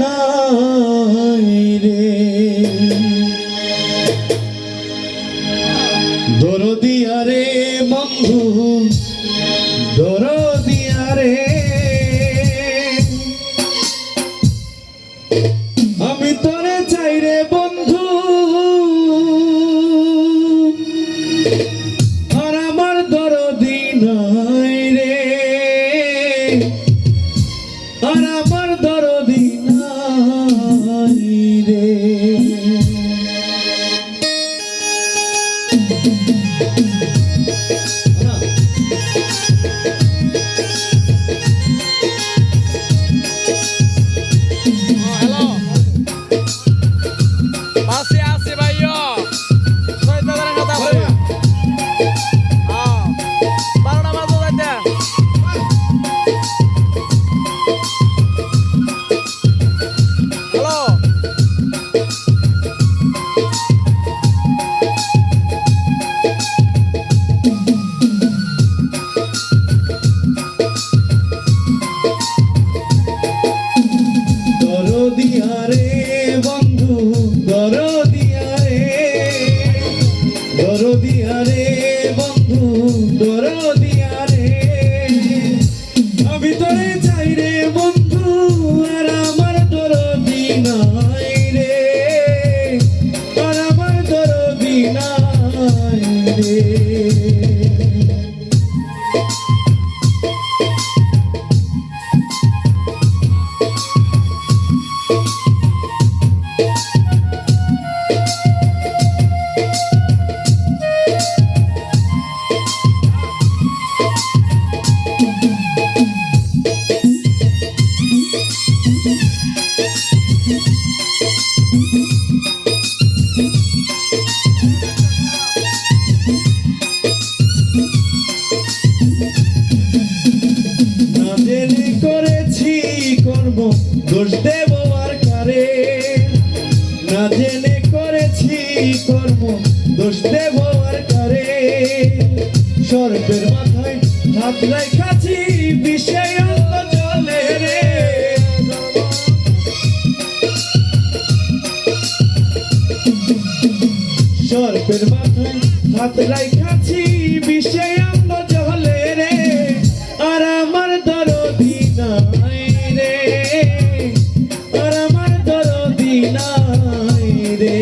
নাই রে। দরদিয়া রে বন্ধু দরদিয়া দরদিয়া রে বন্ধু দরদিয়া না দোষ দেব আর কারে? না জেনে করেছি কর্ম, দোষ দেব আর কারে? মাথায় হাত রেখাছি বিষয় জলে রে। সর্বের মাথায় হাত রাইখা নাই রে।